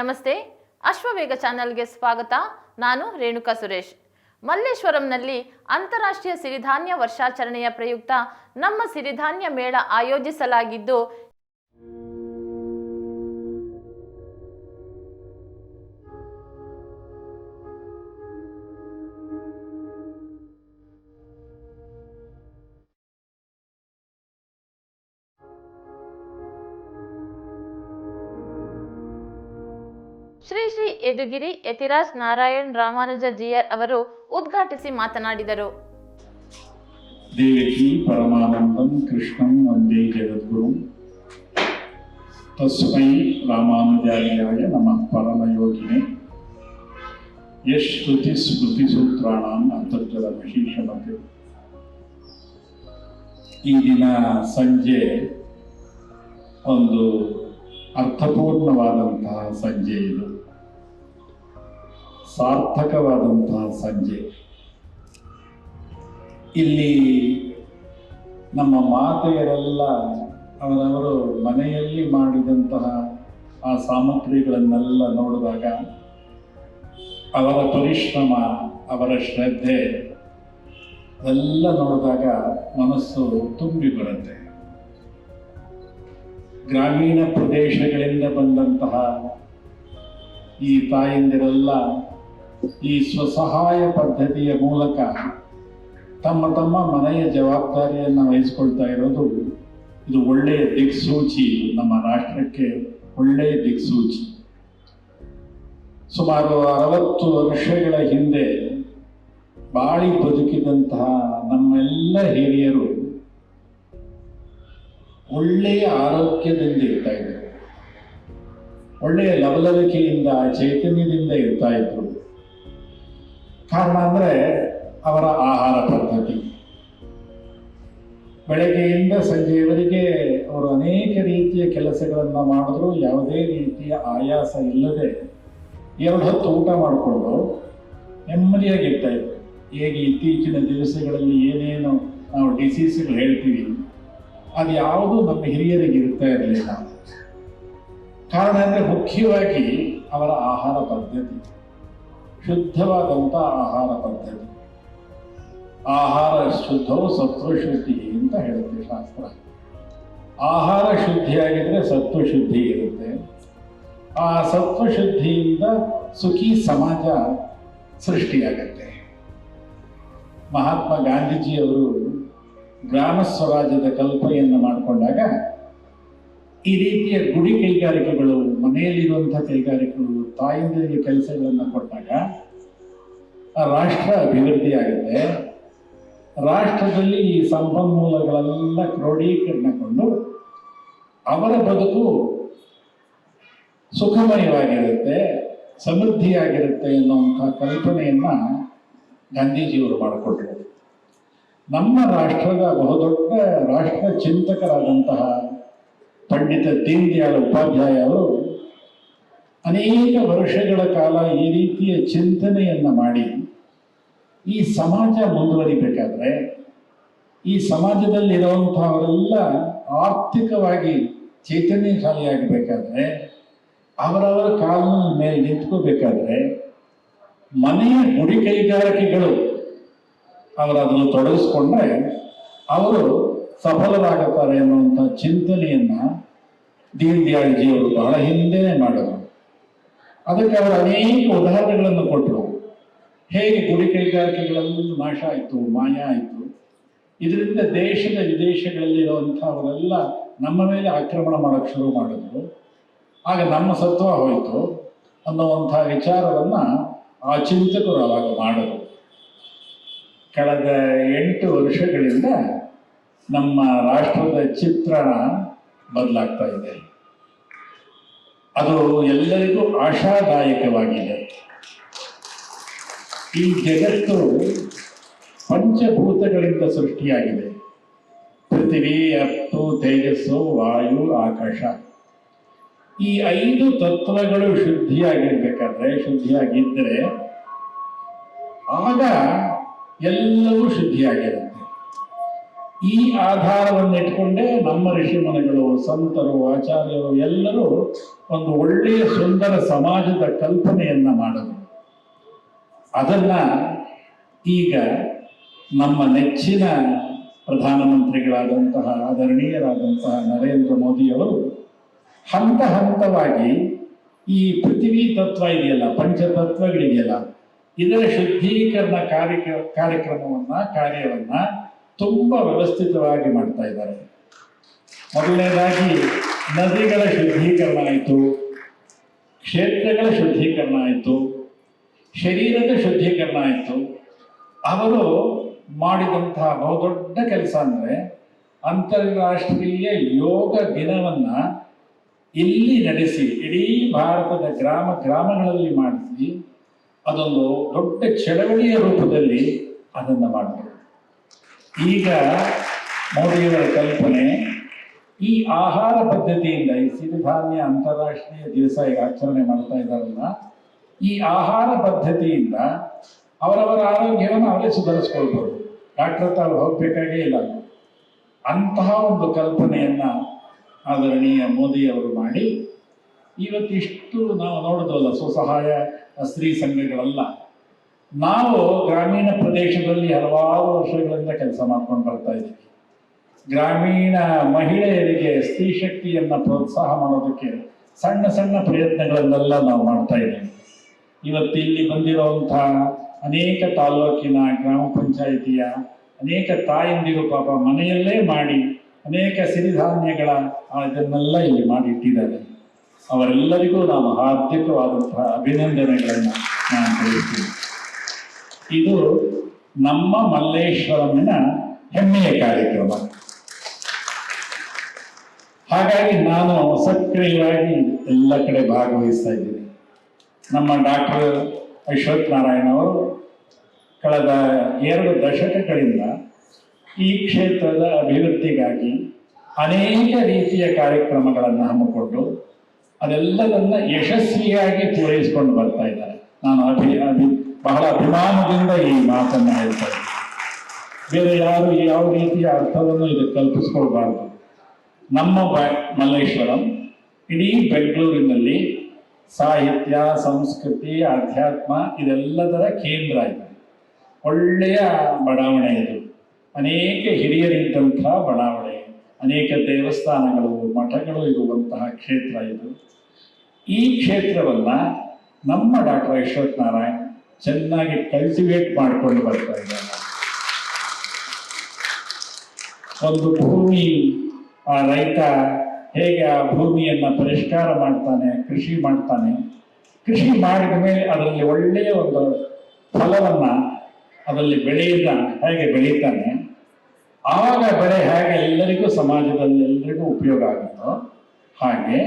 ನಮಸ್ತೆ ಅಶ್ವವೇಗ ಚಾನೆಲ್ಗೆ ಸ್ವಾಗತ. ನಾನು ರೇಣುಕಾ ಸುರೇಶ್. ಮಲ್ಲೇಶ್ವರಂನಲ್ಲಿ ಅಂತಾರಾಷ್ಟ್ರೀಯ ಸಿರಿಧಾನ್ಯ ವರ್ಷಾಚರಣೆಯ ಪ್ರಯುಕ್ತ ನಮ್ಮ ಸಿರಿಧಾನ್ಯ ಮೇಳ ಆಯೋಜಿಸಲಾಗಿದ್ದು ಶ್ರೀ ಶ್ರೀ ಯದುಗಿರಿ ಯತಿರಾಜ್ ನಾರಾಯಣ್ ರಾಮಾನುಜ ಜಿಯರ್ ಅವರು ಉದ್ಘಾಟಿಸಿ ಮಾತನಾಡಿದರು. ದೇವಕಿ ಪರಮಾನಂದಂ ಕೃಷ್ಣಂ ವಂದೇ ಜಗದ್ಗುರು. ತಸ್ಮೈ ರಾಮಾನುಜಾರ್ಯಾಯ ನಮಃ ಪರಮಯೋಗಿನೆ. ಯಶ್ ಶ್ರುತಿ ಸ್ಮೃತಿ ಸೂತ್ರಾಣಂ ಅಂತರ್ಜಲ ವಿಶೇಷಮತೆ. ಈ ದಿನ ಸಂಜೆ ಒಂದು ಅರ್ಥಪೂರ್ಣವಾದಂತಹ ಸಂಜೆ ಇದು. ಸಾರ್ಥಕವಾದಂತಹ ಸಂಜೆ. ಇಲ್ಲಿ ನಮ್ಮ ಮಾತೆಯರೆಲ್ಲ ಅವರವರು ಮನೆಯಲ್ಲಿ ಮಾಡಿದಂತಹ ಆ ಸಾಮಗ್ರಿಗಳನ್ನೆಲ್ಲ ನೋಡಿದಾಗ ಅವರ ಪರಿಶ್ರಮ, ಅವರ ಶ್ರದ್ಧೆ ಎಲ್ಲ ನೋಡಿದಾಗ ಮನಸ್ಸು ತುಂಬಿ ಬರುತ್ತೆ. ಗ್ರಾಮೀಣ ಪ್ರದೇಶಗಳಿಂದ ಬಂದಂತಹ ಈ ತಾಯಂದಿರೆಲ್ಲ ಈ ಸ್ವಸಹಾಯ ಪದ್ಧತಿಯ ಮೂಲಕ ತಮ್ಮ ತಮ್ಮ ಮನೆಯ ಜವಾಬ್ದಾರಿಯನ್ನು ವಹಿಸ್ಕೊಳ್ತಾ ಇರೋದು ಇದು ಒಳ್ಳೆಯ ದಿಕ್ಸೂಚಿ ನಮ್ಮ ರಾಷ್ಟ್ರಕ್ಕೆ ಒಳ್ಳೆಯ ದಿಕ್ಸೂಚಿ. ಸುಮಾರು ಅರವತ್ತು ವರ್ಷಗಳ ಹಿಂದೆ ಬಾಳಿ ಬದುಕಿದಂತಹ ನಮ್ಮೆಲ್ಲ ಹಿರಿಯರು ಒಳ್ಳೆಯ ಆರೋಗ್ಯದಿಂದ ಇರ್ತಾ ಇದ್ರು. ಒಳ್ಳೆಯ ಲವಲವಿಕೆಯಿಂದ, ಚೈತನ್ಯದಿಂದ ಇರ್ತಾ ಇದ್ರು. ಕಾರಣ ಅಂದ್ರೆ ಅವರ ಆಹಾರ ಪದ್ಧತಿ. ಬೆಳಗ್ಗೆಯಿಂದ ಸಂಜೆಯವರೆಗೆ ಅವರು ಅನೇಕ ರೀತಿಯ ಕೆಲಸಗಳನ್ನು ಮಾಡಿದ್ರು. ಯಾವುದೇ ರೀತಿಯ ಆಯಾಸ ಇಲ್ಲದೆ ಎರಡು ಹೊತ್ತು ಊಟ ಮಾಡಿಕೊಂಡು ನೆಮ್ಮದಿಯಾಗಿರ್ತಾ ಇದ್ರು. ಹೇಗೆ ಇತ್ತೀಚಿನ ದಿವಸಗಳಲ್ಲಿ ಏನೇನು ನಾವು ಡಿಸೀಸ್ಗಳು ಹೇಳ್ತೀವಿ. ಅದು ಯಾವುದೂ ನಮ್ಮ ಹಿರಿಯರಿಗೆ ಇರ್ತಾ ಇರಲಿಲ್ಲ. ಕಾರಣ ಅಂದರೆ ಮುಖ್ಯವಾಗಿ ಅವರ ಆಹಾರ ಪದ್ಧತಿ. ಶುದ್ಧವಾದಂಥ ಆಹಾರ ಪದ್ಧತಿ. ಆಹಾರ ಶುದ್ಧವು ಸತ್ವ ಶುದ್ಧಿ ಅಂತ ಹೇಳುತ್ತೆ ಶಾಸ್ತ್ರ. ಆಹಾರ ಶುದ್ಧಿಯಾಗಿದ್ರೆ ಸತ್ವ ಶುದ್ಧಿ ಇರುತ್ತೆ. ಆ ಸತ್ವ ಶುದ್ಧಿಯಿಂದ ಸುಖಿ ಸಮಾಜ ಸೃಷ್ಟಿಯಾಗತ್ತೆ. ಮಹಾತ್ಮ ಗಾಂಧೀಜಿಯವರು ಗ್ರಾಮ ಸ್ವರಾಜ್ಯದ ಕಲ್ಪನೆಯನ್ನು ಮಾಡಿಕೊಂಡಾಗ ಈ ರೀತಿಯ ಗುಡಿ ಕೈಗಾರಿಕೆಗಳು, ಮನೆಯಲ್ಲಿರುವಂಥ ಕೈಗಾರಿಕೆಗಳು, ತಾಯಿಂದರಿಗೆ ಕೆಲಸಗಳನ್ನು ಕೊಟ್ಟಾಗ ರಾಷ್ಟ್ರ ಅಭಿವೃದ್ಧಿ ಆಗುತ್ತೆ. ರಾಷ್ಟ್ರದಲ್ಲಿ ಈ ಸಂಪನ್ಮೂಲಗಳೆಲ್ಲ ಕ್ರೋಢೀಕರಣಗೊಂಡು ಅವರ ಬದುಕು ಸುಖಮಯವಾಗಿರುತ್ತೆ, ಸಮೃದ್ಧಿಯಾಗಿರುತ್ತೆ ಎನ್ನುವಂತಹ ಕಲ್ಪನೆಯನ್ನ ಗಾಂಧೀಜಿಯವರು ಮಾಡಿಕೊಟ್ರು ನಮ್ಮ ರಾಷ್ಟ್ರದ ಬಹುದೊಡ್ಡ ರಾಷ್ಟ್ರ ಚಿಂತಕರಾದಂತಹ ಪಂಡಿತ ದೀನ್ ದಯಾಳ್ ಉಪಾಧ್ಯಾಯ ಅವರು ಅನೇಕ ವರ್ಷಗಳ ಕಾಲ ಈ ರೀತಿಯ ಚಿಂತನೆಯನ್ನ ಮಾಡಿ ಈ ಸಮಾಜ ಮುಂದುವರಿಬೇಕಾದ್ರೆ ಈ ಸಮಾಜದಲ್ಲಿರುವಂತಹವರೆಲ್ಲ ಆರ್ಥಿಕವಾಗಿ ಚೈತನ್ಯಶಾಲಿಯಾಗಬೇಕಾದ್ರೆ ಅವರವರ ಕಾಲಿನ ಮೇಲೆ ನಿಂತ್ಕೋಬೇಕಾದ್ರೆ ಮನೆಯ ಗುಡಿ ಕೈಗಾರಿಕೆಗಳು ಅವರು ಅದನ್ನು ತೊಡಗಿಸ್ಕೊಂಡ್ರೆ ಅವರು ಸಫಲರಾಗುತ್ತಾರೆ ಅನ್ನುವಂಥ ಚಿಂತನೆಯನ್ನ ದೀನ್ ಅವರು ಬಹಳ ಹಿಂದೆನೆ ಮಾಡಿದರು. ಅದಕ್ಕೆ ಅವರು ಅನೇಕ ಉದಾಹರಣೆಗಳನ್ನು ಕೊಟ್ಟರು ಹೇಗೆ ಗುಡಿ ಕೈಗಾರಿಕೆಗಳೆಲ್ಲ ನಾಶ ಆಯಿತು, ಮಾಯ ಆಯಿತು. ಇದರಿಂದ ದೇಶದ ವಿದೇಶಗಳಲ್ಲಿರುವಂಥವರೆಲ್ಲ ನಮ್ಮ ಮೇಲೆ ಆಕ್ರಮಣ ಮಾಡೋಕ್ಕೆ ಶುರು ಮಾಡಿದ್ರು. ಆಗ ನಮ್ಮ ಸತ್ವ ಹೋಯಿತು ಅನ್ನುವಂಥ ವಿಚಾರವನ್ನು ಆ ಚಿಂತಕರು ಅವಾಗ ಮಾಡಿದ್ರು. ಕಳೆದ ಎಂಟು ವರ್ಷಗಳಿಂದ ನಮ್ಮ ರಾಷ್ಟ್ರದ ಚಿತ್ರಣ ಬದಲಾಗ್ತಾ ಇದೆ. ಅದು ಎಲ್ಲರಿಗೂ ಆಶಾದಾಯಕವಾಗಿದೆ. ಈ ಜಗತ್ತು ಪಂಚಭೂತಗಳಿಂದ ಸೃಷ್ಟಿಯಾಗಿದೆ. ಪೃಥ್ವಿ, ಅತ್ತು, ತೇಜಸ್ಸು, ವಾಯು, ಆಕಾಶ. ಈ ಐದು ತತ್ವಗಳು ಶುದ್ಧಿಯಾಗಿರ್ಬೇಕಾದ್ರೆ, ಶುದ್ಧಿಯಾಗಿದ್ದರೆ ಆಗ ಎಲ್ಲವೂ ಶುದ್ಧಿಯಾಗಿರುತ್ತೆ. ಈ ಆಧಾರವನ್ನು ಇಟ್ಕೊಂಡೇ ನಮ್ಮ ಋಷಿಮನೆಗಳು ಸಂತರು, ಆಚಾರ್ಯರು ಎಲ್ಲರೂ ಒಂದು ಒಳ್ಳೆಯ ಸುಂದರ ಸಮಾಜದ ಕಲ್ಪನೆಯನ್ನ ಮಾಡಿದರು. ಅದನ್ನ ಈಗ ನಮ್ಮ ನೆಚ್ಚಿನ ಪ್ರಧಾನಮಂತ್ರಿಗಳಾದಂತಹ, ಆದರಣೀಯರಾದಂತಹ ನರೇಂದ್ರ ಮೋದಿಯವರು ಹಂತ ಹಂತವಾಗಿ ಈ ಪೃಥ್ವಿ ತತ್ವ ಇದೆಯಲ್ಲ, ಪಂಚತತ್ವಗಳಿದೆಯಲ್ಲ ಇದರ ಶುದ್ಧೀಕರಣ ಕಾರ್ಯ ಕಾರ್ಯಕ್ರಮವನ್ನ, ಕಾರ್ಯವನ್ನ ತುಂಬಾ ವ್ಯವಸ್ಥಿತವಾಗಿ ಮಾಡ್ತಾ ಇದ್ದಾರೆ. ಮೊದಲನೇದಾಗಿ, ನದಿಗಳ ಶುದ್ಧೀಕರಣ ಆಯಿತು, ಕ್ಷೇತ್ರಗಳ ಶುದ್ಧೀಕರಣ ಆಯಿತು, ಶರೀರದ ಶುದ್ಧೀಕರಣ ಆಯಿತು. ಅವರು ಮಾಡಿದಂತಹ ಬಹುದೊಡ್ಡ ಕೆಲಸ ಅಂದರೆ ಅಂತಾರಾಷ್ಟ್ರೀಯ ಯೋಗ ದಿನವನ್ನ ಇಲ್ಲಿ ನಡೆಸಿ, ಇಡೀ ಭಾರತದ ಗ್ರಾಮ, ಗ್ರಾಮಗಳಲ್ಲಿ ಮಾಡಿಸಿ ಅದೊಂದು ದೊಡ್ಡ ಚಳವಳಿಯ ರೂಪದಲ್ಲಿ ಅದನ್ನು ಮಾಡಿದರು ಈಗ ಮೋದಿಯವರ ಕಲ್ಪನೆ, ಈ ಆಹಾರ ಪದ್ಧತಿಯಿಂದ, ಈ ಸಿರಿಧಾನ್ಯ ಅಂತಾರಾಷ್ಟ್ರೀಯ ದಿವಸ ಈಗ ಆಚರಣೆ ಮಾಡ್ತಾ ಇದ್ದಾರಲ್ಲ, ಈ ಆಹಾರ ಪದ್ಧತಿಯಿಂದ ಅವರವರ ಆರೋಗ್ಯವನ್ನು ಅವರೇ ಸುಧಾರಿಸ್ಕೊಳ್ಬೋದು. ಡಾಕ್ಟರ್ ತಾವು ಹೋಗ್ಬೇಕಾಗೇ ಇಲ್ಲ. ಅಂತಹ ಒಂದು ಕಲ್ಪನೆಯನ್ನ ಆದರಣೀಯ ಮೋದಿ ಅವರು ಮಾಡಿ, ಇವತ್ತಿಷ್ಟು ನಾವು ನೋಡಿದ್ವಲ್ಲ ಸ್ವಸಹಾಯ ಸ್ತ್ರೀ ಸಂಘಗಳಲ್ಲ. ನಾವು ಗ್ರಾಮೀಣ ಪ್ರದೇಶದಲ್ಲಿ ಹಲವಾರು ವರ್ಷಗಳಿಂದ ಕೆಲಸ ಮಾಡ್ಕೊಂಡು ಬರ್ತಾ ಇದ್ದೀವಿ. ಗ್ರಾಮೀಣ ಮಹಿಳೆಯರಿಗೆ ಸ್ತ್ರೀ ಶಕ್ತಿಯನ್ನ ಪ್ರೋತ್ಸಾಹ ಮಾಡೋದಕ್ಕೆ ಸಣ್ಣ ಸಣ್ಣ ಪ್ರಯತ್ನಗಳನ್ನೆಲ್ಲ ನಾವು ಮಾಡ್ತಾ ಇದ್ದೀವಿ. ಇವತ್ತು ಇಲ್ಲಿ ಬಂದಿರುವಂತಹ ಅನೇಕ ತಾಲೂಕಿನ ಗ್ರಾಮ ಪಂಚಾಯಿತಿಯ ಅನೇಕ ತಾಯಂದಿರು ಪಾಪ ಮನೆಯಲ್ಲೇ ಮಾಡಿ ಅನೇಕ ಸಿರಿಧಾನ್ಯಗಳ ಇದನ್ನೆಲ್ಲ ಇಲ್ಲಿ ಮಾಡಿ ಇಟ್ಟಿದ್ದಾರೆ. ಅವರೆಲ್ಲರಿಗೂ ನಾನು ಹಾರ್ದಿಕವಾದಂತಹ ಅಭಿನಂದನೆಗಳನ್ನು ನಾನು ತಿಳಿಸ್ತೀನಿ. ಇದು ನಮ್ಮ ಮಲ್ಲೇಶ್ವರಮಿನ ಹೆಮ್ಮೆಯ ಕಾರ್ಯಕ್ರಮ. ಹಾಗಾಗಿ ನಾನು ಸಕ್ರಿಯವಾಗಿ ಎಲ್ಲ ಕಡೆ ಭಾಗವಹಿಸ್ತಾ ಇದ್ದೀನಿ. ನಮ್ಮ ಡಾಕ್ಟರ್ ಅಶ್ವಥ್ ನಾರಾಯಣ ಅವರು ಕಳೆದ ಎರಡು ದಶಕಗಳಿಂದ ಈ ಕ್ಷೇತ್ರದ ಅಭಿವೃದ್ಧಿಗಾಗಿ ಅನೇಕ ರೀತಿಯ ಕಾರ್ಯಕ್ರಮಗಳನ್ನು ಹಮ್ಮಿಕೊಂಡು ಅದೆಲ್ಲದನ್ನ ಯಶಸ್ವಿಯಾಗಿ ಪೂರೈಸಿಕೊಂಡು ಬರ್ತಾ ಇದ್ದಾರೆ. ನಾನು ಅಭಿ ಅಭಿ, ಬಹಳ ಅಭಿಮಾನದಿಂದ ಈ ಮಾತನ್ನು ಹೇಳ್ತಾ ಇದ್ದೀನಿ. ಬೇರೆ ಯಾರು ಯಾವ ರೀತಿಯ ಅರ್ಥವನ್ನು ಇದು ಕಲ್ಪಿಸ್ಕೊಳ್ಬಾರ್ದು. ನಮ್ಮ ಮಲ್ಲೇಶ್ವರಂ, ಇಡೀ ಬೆಂಗಳೂರಿನಲ್ಲಿ ಸಾಹಿತ್ಯ, ಸಂಸ್ಕೃತಿ ಅಧ್ಯಾತ್ಮ ಇದೆಲ್ಲದರ ಕೇಂದ್ರ ಇದೆ. ಒಳ್ಳೆಯ ಬಡಾವಣೆ ಇದು. ಅನೇಕ ಹಿರಿಯರಿದ್ದಂತಹ ಬಡಾವಣೆ ಅನೇಕ ದೇವಸ್ಥಾನಗಳು, ಮಠಗಳು ಇರುವಂತಹ ಕ್ಷೇತ್ರ ಇದು. ಈ ಕ್ಷೇತ್ರವನ್ನ ನಮ್ಮ ಡಾಕ್ಟರ್ ಅಶ್ವಥ್ ನಾರಾಯಣ್ ಚೆನ್ನಾಗಿ ಕಲ್ಟಿವೇಟ್ ಮಾಡಿಕೊಂಡು ಬರ್ತಾ ಇದ್ದಾರೆ. ಒಂದು ಭೂಮಿ, ಆ ರೈತ ಹೇಗೆ ಆ ಭೂಮಿಯನ್ನ ಪರಿಷ್ಕಾರ ಮಾಡ್ತಾನೆ, ಕೃಷಿ ಮಾಡ್ತಾನೆ, ಕೃಷಿ ಮಾಡಿದ ಮೇಲೆ ಅದರಲ್ಲಿ ಒಳ್ಳೆಯ ಒಂದು ಫಲವನ್ನ ಅದರಲ್ಲಿ ಬೆಳೆಯನ್ನ ಹೇಗೆ ಬೆಳೀತಾನೆ ಆವಾಗ ಬೆಳೆ ಹೇಗೆ ಎಲ್ಲರಿಗೂ ಸಮಾಜದಲ್ಲಿ ಎಲ್ಲರಿಗೂ ಉಪಯೋಗ ಆಗುತ್ತೋ? ಹಾಗೆ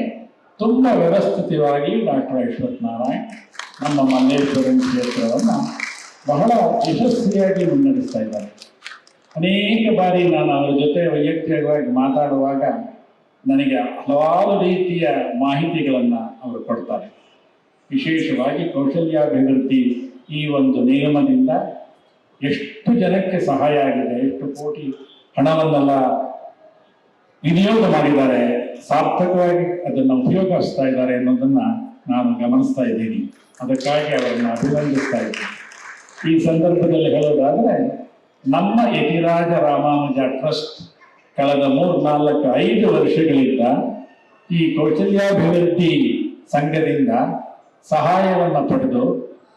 ತುಂಬ ವ್ಯವಸ್ಥಿತವಾಗಿ ಡಾಕ್ಟರ್ ಅಶ್ವಥ್ ನಾರಾಯಣ್ ನಮ್ಮ ಮಲ್ಲೇಶ್ವರಂ ಕ್ಷೇತ್ರವನ್ನು ಬಹಳ ಯಶಸ್ವಿಯಾಗಿ ಮುನ್ನಡೆಸ್ತಾ ಇದ್ದಾರೆ. ಅನೇಕ ಬಾರಿ ನಾನು ಅವರ ಜೊತೆ ವೈಯಕ್ತಿಕವಾಗಿ ಮಾತಾಡುವಾಗ ನನಗೆ ಹಲವಾರು ರೀತಿಯ ಮಾಹಿತಿಗಳನ್ನು ಅವರು ಕೊಡ್ತಾರೆ. ವಿಶೇಷವಾಗಿ ಕೌಶಲ್ಯಾಭಿವೃದ್ಧಿ ಈ ಒಂದು ನಿಗಮದಿಂದ ಎಷ್ಟು ಜನಕ್ಕೆ ಸಹಾಯ ಆಗಿದೆ, ಎಷ್ಟು ಕೋಟಿ ಹಣವನ್ನೆಲ್ಲ ವಿನಿಯೋಗ ಮಾಡಿದ್ದಾರೆ, ಸಾರ್ಥಕವಾಗಿ ಅದನ್ನು ಉಪಯೋಗಿಸ್ತಾ ಇದ್ದಾರೆ ಅನ್ನೋದನ್ನ ನಾನು ಗಮನಿಸ್ತಾ ಇದ್ದೀನಿ. ಅದಕ್ಕಾಗಿ ಅವರನ್ನು ಅಭಿನಂದಿಸ್ತಾ ಇದ್ದೀನಿ. ಈ ಸಂದರ್ಭದಲ್ಲಿ ಹೇಳೋದಾದ್ರೆ, ನಮ್ಮ ಯತಿರಾಜ ರಾಮಾನುಜ ಟ್ರಸ್ಟ್ ಕಳೆದ ಮೂರ್ ನಾಲ್ಕು ಐದು ವರ್ಷಗಳಿಂದ ಈ ಕೌಶಲ್ಯಾಭಿವೃದ್ಧಿ ಸಂಘದಿಂದ ಸಹಾಯವನ್ನು ಪಡೆದು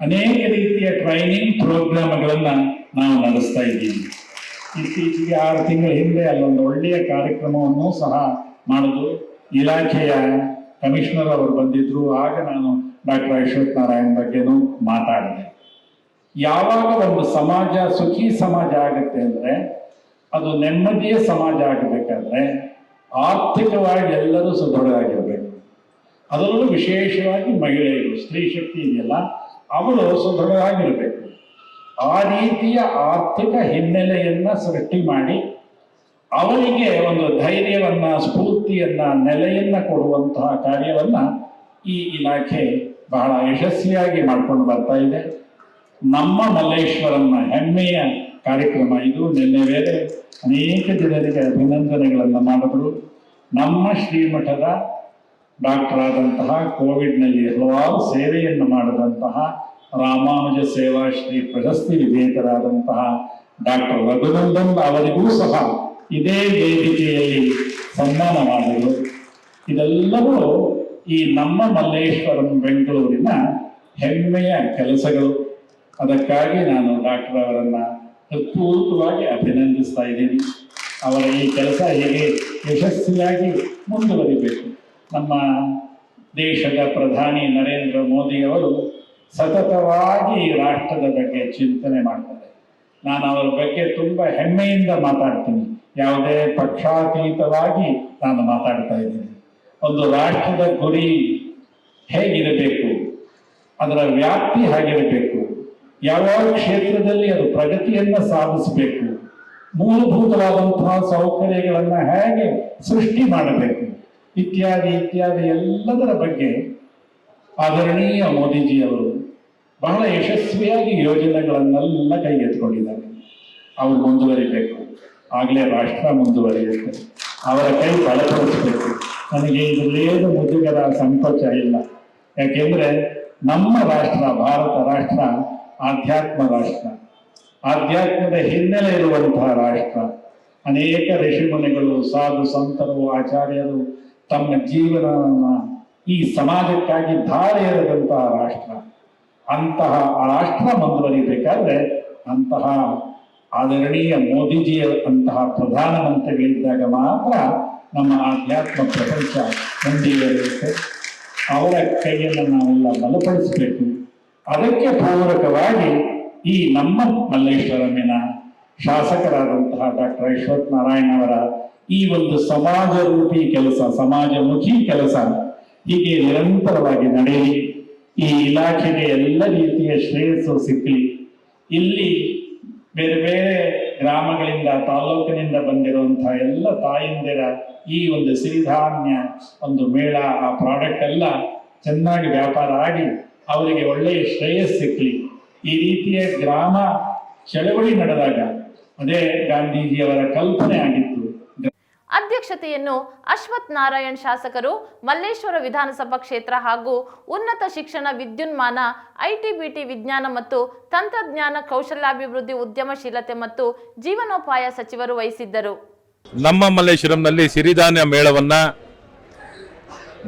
ಅನೇಕ ರೀತಿಯ ಟ್ರೈನಿಂಗ್ ಪ್ರೋಗ್ರಾಮ್ಗಳನ್ನು ನಾವು ನಡೆಸ್ತಾ ಇದ್ದೀವಿ. ಇತ್ತೀಚೆಗೆ ಆರು ತಿಂಗಳ ಹಿಂದೆ ಅಲ್ಲೊಂದು ಒಳ್ಳೆಯ ಕಾರ್ಯಕ್ರಮವನ್ನು ಸಹ ಮಾಡೋದು ಇಲಾಖೆಯ ಕಮಿಷನರ್ ಅವರು ಬಂದಿದ್ರು. ಆಗ ನಾನು ಡಾಕ್ಟರ್ ಅಶ್ವಥ್ ನಾರಾಯಣ್ ಬಗ್ಗೆನೂ ಮಾತಾಡಿದೆ. ಯಾವಾಗ ಒಂದು ಸಮಾಜ ಸುಖಿ ಸಮಾಜ ಆಗುತ್ತೆ ಅಂದ್ರೆ, ಅದು ನೆಮ್ಮದಿಯ ಸಮಾಜ ಆಗಬೇಕಾದ್ರೆ ಆರ್ಥಿಕವಾಗಿ ಎಲ್ಲರೂ ಸದೃಢರಾಗಿರಬೇಕು. ಅದರಲ್ಲೂ ವಿಶೇಷವಾಗಿ ಮಹಿಳೆಯರು, ಸ್ತ್ರೀ ಶಕ್ತಿ ಇದೆಯಲ್ಲ ಅವರು ಸುದೃಢವಾಗಿರಬೇಕು. ಆ ರೀತಿಯ ಆರ್ಥಿಕ ಹಿನ್ನೆಲೆಯನ್ನ ಸೃಷ್ಟಿ ಮಾಡಿ ಅವರಿಗೆ ಒಂದು ಧೈರ್ಯವನ್ನ, ಸ್ಫೂರ್ತಿಯನ್ನ, ನೆಲೆಯನ್ನ ಕೊಡುವಂತಹ ಕಾರ್ಯವನ್ನ ಈ ಇಲಾಖೆ ಬಹಳ ಯಶಸ್ವಿಯಾಗಿ ಮಾಡ್ಕೊಂಡು ಬರ್ತಾ ಇದೆ. ನಮ್ಮ ಮಲ್ಲೇಶ್ವರನ್ನ ಹೆಮ್ಮೆಯ ಕಾರ್ಯಕ್ರಮ ಇದು. ನಿನ್ನೆ ವೇಳೆ ಅನೇಕ ಜನರಿಗೆ ಅಭಿನಂದನೆಗಳನ್ನು ಮಾಡಿದ್ರು. ನಮ್ಮ ಶ್ರೀಮಠದ ಡಾಕ್ಟರ್ ಆದಂತಹ ಕೋವಿಡ್ನಲ್ಲಿ ಹಲವಾರು ಸೇವೆಯನ್ನು ಮಾಡಿದಂತಹ ರಾಮಾನುಜ ಸೇವಾಶ್ರೀ ಪ್ರಶಸ್ತಿ ವಿಜೇತರಾದಂತಹ ಡಾಕ್ಟರ್ ರಘುನಂದನ್ ಅವರಿಗೂ ಸಹ ಇದೇ ವೇದಿಕೆಯಲ್ಲಿ ಸನ್ಮಾನ ಮಾಡಿದರು. ಇದೆಲ್ಲವೂ ಈ ನಮ್ಮ ಮಲ್ಲೇಶ್ವರಂ ಬೆಂಗಳೂರಿನ ಹೆಮ್ಮೆಯ ಕೆಲಸಗಳು. ಅದಕ್ಕಾಗಿ ನಾನು ಡಾಕ್ಟರ್ ಅವರನ್ನ ಹೃತ್ಪೂರ್ವಕವಾಗಿ ಅಭಿನಂದಿಸ್ತಾ ಇದ್ದೀನಿ. ಅವರ ಈ ಕೆಲಸ ಹೇಗೆ ಯಶಸ್ವಿಯಾಗಿ ಮುಂದುವರಿಬೇಕು. ನಮ್ಮ ದೇಶದ ಪ್ರಧಾನಿ ನರೇಂದ್ರ ಮೋದಿಯವರು ಸತತವಾಗಿ ರಾಷ್ಟ್ರದ ಬಗ್ಗೆ ಚಿಂತನೆ ಮಾಡ್ತಾರೆ. ನಾನು ಅವರ ಬಗ್ಗೆ ತುಂಬ ಹೆಮ್ಮೆಯಿಂದ ಮಾತಾಡ್ತೀನಿ. ಯಾವುದೇ ಪಕ್ಷಾತೀತವಾಗಿ ನಾನು ಮಾತಾಡ್ತಾ ಇದ್ದೀನಿ. ಒಂದು ರಾಷ್ಟ್ರದ ಗುರಿ ಹೇಗಿರಬೇಕು? ಅದರ ವ್ಯಾಪ್ತಿ ಹೇಗಿರಬೇಕು? ಯಾವ ಕ್ಷೇತ್ರದಲ್ಲಿ ಅದು ಪ್ರಗತಿಯನ್ನು ಸಾಧಿಸಬೇಕು? ಮೂಲಭೂತವಾದಂತಹ ಸೌಕರ್ಯಗಳನ್ನು ಹೇಗೆ ಸೃಷ್ಟಿ ಮಾಡಬೇಕು? ಇತ್ಯಾದಿ ಇತ್ಯಾದಿ ಎಲ್ಲದರ ಬಗ್ಗೆ ಆದರಣೀಯ ಮೋದಿಜಿಯವರು ಬಹಳ ಯಶಸ್ವಿಯಾಗಿ ಯೋಜನೆಗಳನ್ನೆಲ್ಲ ಕೈಗೆತ್ತಿಕೊಂಡಿದ್ದಾರೆ. ಅವರು ಮುಂದುವರಿಬೇಕು. ಆಗಲೇ ರಾಷ್ಟ್ರ ಮುಂದುವರಿಯುತ್ತೆ. ಅವರ ಕೈ ಬಲಪಡಿಸಬೇಕು. ನನಗೆ ಇದರಲ್ಲೇನು ಮುಜುಗರ ಸಂಕೋಚ ಇಲ್ಲ. ಯಾಕೆಂದ್ರೆ ನಮ್ಮ ರಾಷ್ಟ್ರ, ಭಾರತ ರಾಷ್ಟ್ರ ಆಧ್ಯಾತ್ಮ ರಾಷ್ಟ್ರ. ಆಧ್ಯಾತ್ಮದ ಹಿನ್ನೆಲೆ ಇರುವಂತಹ ರಾಷ್ಟ್ರ. ಅನೇಕ ಋಷಿಮುನಿಗಳು ಸಾಧು, ಸಂತರು, ಆಚಾರ್ಯರು ತಮ್ಮ ಜೀವನವನ್ನ ಈ ಸಮಾಜಕ್ಕಾಗಿ ಧಾರೆ ಎರೆದಂತಹ ರಾಷ್ಟ್ರ. ಅಂತಹ ಆ ರಾಷ್ಟ್ರ ಮುಂದುವರಿಬೇಕಾದ್ರೆ ಅಂತಹ ಆದರಣೀಯ ಮೋದಿಜಿಯ ಅಂತಹ ಪ್ರಧಾನಮಂತ್ರಿಗಳಿದ್ದಾಗ ಮಾತ್ರ ನಮ್ಮ ಆಧ್ಯಾತ್ಮ ಪ್ರಪಂಚ ಮುಂದುವರಿಯುತ್ತೆ ಅವರ ಕೈಯನ್ನು ನಾವೆಲ್ಲ ಬಲಪಡಿಸಬೇಕು. ಅದಕ್ಕೆ ಪೂರಕವಾಗಿ ಈ ನಮ್ಮ ಮಲ್ಲೇಶ್ವರಮಿನ ಶಾಸಕರಾದಂತಹ ಡಾಕ್ಟರ್ ಅಶ್ವಥ್ ನಾರಾಯಣ್ ಅವರ ಈ ಒಂದು ಸಮಾಜ ರೂಪಿ ಕೆಲಸ, ಸಮಾಜಮುಖಿ ಕೆಲಸ ಹೀಗೆ ನಿರಂತರವಾಗಿ ನಡೆಯಲಿ. ಈ ಇಲಾಖೆಗೆ ಎಲ್ಲ ರೀತಿಯ ಶ್ರೇಯಸ್ಸು ಸಿಕ್ಕಲಿ. ಇಲ್ಲಿ ಬೇರೆ ಬೇರೆ ಗ್ರಾಮಗಳಿಂದ, ತಾಲೂಕಿನಿಂದ ಬಂದಿರುವಂತಹ ಎಲ್ಲ ತಾಯಂದಿರ ಈ ಒಂದು ಸಿರಿಧಾನ್ಯ ಒಂದು ಮೇಳ, ಆ ಪ್ರಾಡಕ್ಟ್ ಎಲ್ಲ ಚೆನ್ನಾಗಿ ವ್ಯಾಪಾರ ಆಗಿ ಅವರಿಗೆ ಒಳ್ಳೆಯ ಶ್ರೇಯಸ್ ಸಿಕ್ಕಲಿ. ಈ ರೀತಿಯ ಗ್ರಾಮ ಚಳವಳಿ ನಡೆದಾಗ, ಅದೇ ಗಾಂಧೀಜಿಯವರ ಕಲ್ಪನೆ ಆಗಿತ್ತು. ಅಧ್ಯಕ್ಷತೆಯನ್ನು ಅಶ್ವಥ್ ನಾರಾಯಣ್ ಶಾಸಕರು, ಮಲ್ಲೇಶ್ವರ ವಿಧಾನಸಭಾ ಕ್ಷೇತ್ರ ಹಾಗೂ ಉನ್ನತ ಶಿಕ್ಷಣ ವಿದ್ಯುನ್ಮಾನ ಐಟಿಬಿಟಿ ವಿಜ್ಞಾನ ಮತ್ತು ತಂತ್ರಜ್ಞಾನ ಕೌಶಲ್ಯಾಭಿವೃದ್ಧಿ ಉದ್ಯಮಶೀಲತೆ ಮತ್ತು ಜೀವನೋಪಾಯ ಸಚಿವರು ವಹಿಸಿದ್ದರು. ನಮ್ಮ ಮಲ್ಲೇಶ್ವರಂನಲ್ಲಿ ಸಿರಿಧಾನ್ಯ ಮೇಳವನ್ನ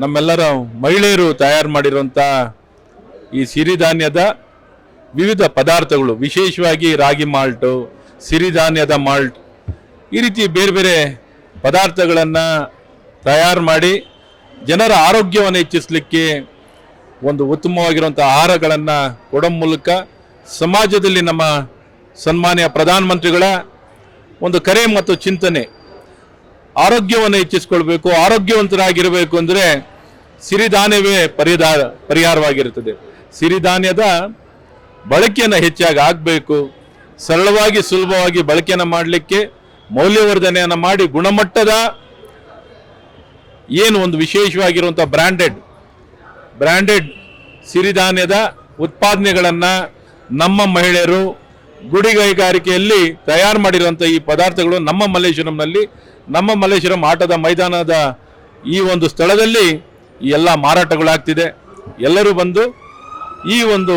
ನಮ್ಮೆಲ್ಲರ ಮಹಿಳೆಯರು ತಯಾರು ಮಾಡಿರುವಂಥ ಈ ಸಿರಿಧಾನ್ಯದ ವಿವಿಧ ಪದಾರ್ಥಗಳು, ವಿಶೇಷವಾಗಿ ರಾಗಿ ಮಾಲ್ಟು, ಸಿರಿಧಾನ್ಯದ ಮಾಲ್ಟ್, ಈ ರೀತಿ ಬೇರೆ ಬೇರೆ ಪದಾರ್ಥಗಳನ್ನು ತಯಾರು ಮಾಡಿ ಜನರ ಆರೋಗ್ಯವನ್ನು ಹೆಚ್ಚಿಸಲಿಕ್ಕೆ ಒಂದು ಉತ್ತಮವಾಗಿರುವಂಥ ಆಹಾರಗಳನ್ನು ಕೊಡೋ ಮೂಲಕ ಸಮಾಜದಲ್ಲಿ ನಮ್ಮ ಸನ್ಮಾನ್ಯ ಪ್ರಧಾನಮಂತ್ರಿಗಳ ಒಂದು ಕರೆ ಮತ್ತು ಚಿಂತನೆ ಆರೋಗ್ಯವನ್ನು ಹೆಚ್ಚಿಸ್ಕೊಳ್ಬೇಕು, ಆರೋಗ್ಯವಂತರಾಗಿರಬೇಕು ಅಂದರೆ ಸಿರಿಧಾನ್ಯವೇ ಪರಿಧಾ ಪರಿಹಾರವಾಗಿರುತ್ತದೆ. ಸಿರಿಧಾನ್ಯದ ಬಳಕೆಯನ್ನು ಹೆಚ್ಚಾಗಿ ಆಗಬೇಕು, ಸರಳವಾಗಿ ಸುಲಭವಾಗಿ ಬಳಕೆಯನ್ನು ಮಾಡಲಿಕ್ಕೆ ಮೌಲ್ಯವರ್ಧನೆಯನ್ನು ಮಾಡಿ ಗುಣಮಟ್ಟದ ಏನು ಒಂದು ವಿಶೇಷವಾಗಿರುವಂಥ ಬ್ರ್ಯಾಂಡೆಡ್ ಬ್ರ್ಯಾಂಡೆಡ್ ಸಿರಿಧಾನ್ಯದ ಉತ್ಪಾದನೆಗಳನ್ನು ನಮ್ಮ ಮಹಿಳೆಯರು ಗುಡಿ ಕೈಗಾರಿಕೆಯಲ್ಲಿ ತಯಾರು ಮಾಡಿರುವಂಥ ಈ ಪದಾರ್ಥಗಳು ನಮ್ಮ ಮಲ್ಲೇಶ್ವರಂನಲ್ಲಿ, ನಮ್ಮ ಮಲ್ಲೇಶ್ವರಂ ಆಟದ ಮೈದಾನದ ಈ ಒಂದು ಸ್ಥಳದಲ್ಲಿ ಈ ಎಲ್ಲ ಮಾರಾಟಗಳಾಗ್ತಿದೆ. ಎಲ್ಲರೂ ಬಂದು ಈ ಒಂದು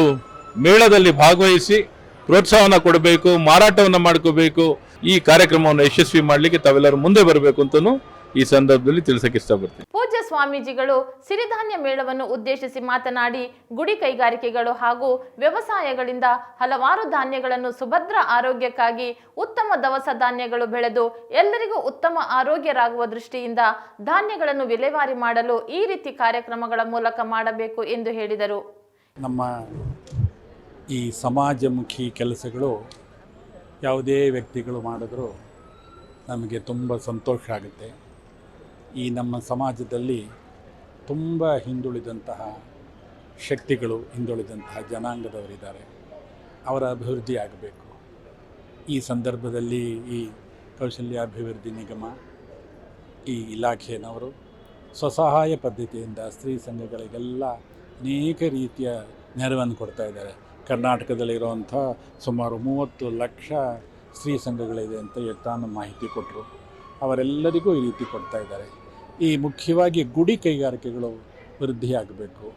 ಮೇಳದಲ್ಲಿ ಭಾಗವಹಿಸಿ ಪ್ರೋತ್ಸಾಹವನ್ನು ಕೊಡಬೇಕು, ಮಾರಾಟವನ್ನು ಮಾಡ್ಕೋಬೇಕು. ಈ ಕಾರ್ಯಕ್ರಮವನ್ನು ಯಶಸ್ವಿ ಮಾಡಲಿಕ್ಕೆ ತಾವೆಲ್ಲರೂ ಮುಂದೆ ಬರಬೇಕು ಅಂತಲೂ ಈ ಸಂದರ್ಭದಲ್ಲಿ ತಿಳಿಸಕ್ಕೆ ಇಷ್ಟಪಡ್ತೀನಿ. ಪೂಜ್ಯ ಸ್ವಾಮೀಜಿಗಳು ಸಿರಿಧಾನ್ಯ ಮೇಳವನ್ನು ಉದ್ದೇಶಿಸಿ ಮಾತನಾಡಿ ಗುಡಿ ಕೈಗಾರಿಕೆಗಳು ಹಾಗೂ ವ್ಯವಸಾಯಗಳಿಂದ ಹಲವಾರು ಧಾನ್ಯಗಳನ್ನು ಸುಭದ್ರ ಆರೋಗ್ಯಕ್ಕಾಗಿ ಉತ್ತಮ ದವಸ ಧಾನ್ಯಗಳು ಬೆಳೆದು ಎಲ್ಲರಿಗೂ ಉತ್ತಮ ಆರೋಗ್ಯರಾಗುವ ದೃಷ್ಟಿಯಿಂದ ಧಾನ್ಯಗಳನ್ನು ವಿಲೇವಾರಿ ಮಾಡಲು ಈ ರೀತಿ ಕಾರ್ಯಕ್ರಮಗಳ ಮೂಲಕ ಮಾಡಬೇಕು ಎಂದು ಹೇಳಿದರು. ನಮ್ಮ ಈ ಸಮಾಜಮುಖಿ ಕೆಲಸಗಳು ಯಾವುದೇ ವ್ಯಕ್ತಿಗಳು ಮಾಡಿದ್ರೂ ನಮಗೆ ತುಂಬ ಸಂತೋಷ ಆಗುತ್ತೆ. ಈ ನಮ್ಮ ಸಮಾಜದಲ್ಲಿ ತುಂಬ ಹಿಂದುಳಿದಂತಹ ಶಕ್ತಿಗಳು, ಹಿಂದುಳಿದಂತಹ ಜನಾಂಗದವರಿದ್ದಾರೆ. ಅವರ ಅಭಿವೃದ್ಧಿ ಆಗಬೇಕು. ಈ ಸಂದರ್ಭದಲ್ಲಿ ಈ ಕೌಶಲ್ಯಾಭಿವೃದ್ಧಿ ನಿಗಮ, ಈ ಇಲಾಖೆಯವರು ಸ್ವಸಹಾಯ ಪದ್ಧತಿಯಿಂದ ಸ್ತ್ರೀ ಸಂಘಗಳಿಗೆಲ್ಲ ಅನೇಕ ರೀತಿಯ ನೆರವನ್ನು ಕೊಡ್ತಾ ಇದ್ದಾರೆ. ಕರ್ನಾಟಕದಲ್ಲಿರುವಂಥ ಸುಮಾರು ಮೂವತ್ತು ಲಕ್ಷ ಸ್ತ್ರೀ ಸಂಘಗಳಿದೆ ಅಂತ ತಾನು ಮಾಹಿತಿ ಕೊಟ್ಟರು. ಅವರೆಲ್ಲರಿಗೂ ಈ ರೀತಿ ಕೊಡ್ತಾ ಇದ್ದಾರೆ. ಈ ಮುಖ್ಯವಾಗಿ ಗುಡಿ ಕೈಗಾರಿಕೆಗಳು ವೃದ್ಧಿಯಾಗಬೇಕು.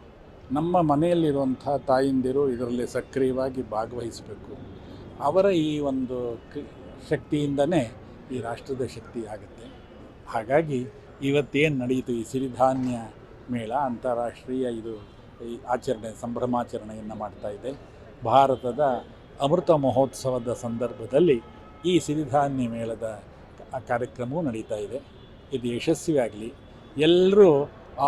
ನಮ್ಮ ಮನೆಯಲ್ಲಿರುವಂಥ ತಾಯಿಂದಿರು ಇದರಲ್ಲಿ ಸಕ್ರಿಯವಾಗಿ ಭಾಗವಹಿಸಬೇಕು. ಅವರ ಈ ಒಂದು ಶಕ್ತಿಯಿಂದನೇ ಈ ರಾಷ್ಟ್ರದ ಶಕ್ತಿ ಆಗುತ್ತೆ. ಹಾಗಾಗಿ ಇವತ್ತೇನು ನಡೆಯಿತು ಈ ಸಿರಿಧಾನ್ಯ ಮೇಳ ಅಂತಾರಾಷ್ಟ್ರೀಯ ಇದು ಈ ಆಚರಣೆ ಸಂಭ್ರಮಾಚರಣೆಯನ್ನು ಮಾಡ್ತಾ ಇದೆ. ಭಾರತದ ಅಮೃತ ಮಹೋತ್ಸವದ ಸಂದರ್ಭದಲ್ಲಿ ಈ ಸಿರಿಧಾನ್ಯ ಮೇಳದ ಕಾರ್ಯಕ್ರಮವೂ ನಡೀತಾ ಇದೆ. ಇದು ಯಶಸ್ವಿಯಾಗಲಿ. ಎಲ್ಲರೂ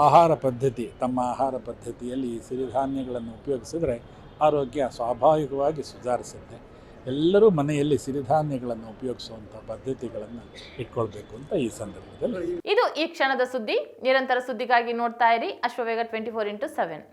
ಆಹಾರ ಪದ್ಧತಿ, ತಮ್ಮ ಆಹಾರ ಪದ್ಧತಿಯಲ್ಲಿ ಈ ಸಿರಿಧಾನ್ಯಗಳನ್ನು ಉಪಯೋಗಿಸಿದ್ರೆ ಆರೋಗ್ಯ ಸ್ವಾಭಾವಿಕವಾಗಿ ಸುಧಾರಿಸುತ್ತೆ. ಎಲ್ಲರೂ ಮನೆಯಲ್ಲಿ ಸಿರಿಧಾನ್ಯಗಳನ್ನು ಉಪಯೋಗಿಸುವಂಥ ಪದ್ಧತಿಗಳನ್ನು ಇಟ್ಕೊಳ್ಬೇಕು ಅಂತ ಈ ಸಂದರ್ಭದಲ್ಲಿ. ಇದು ಈ ಕ್ಷಣದ ಸುದ್ದಿ. ನಿರಂತರ ಸುದ್ದಿಗಾಗಿ ನೋಡ್ತಾ ಇರಿ. Ashwavega twenty four into seven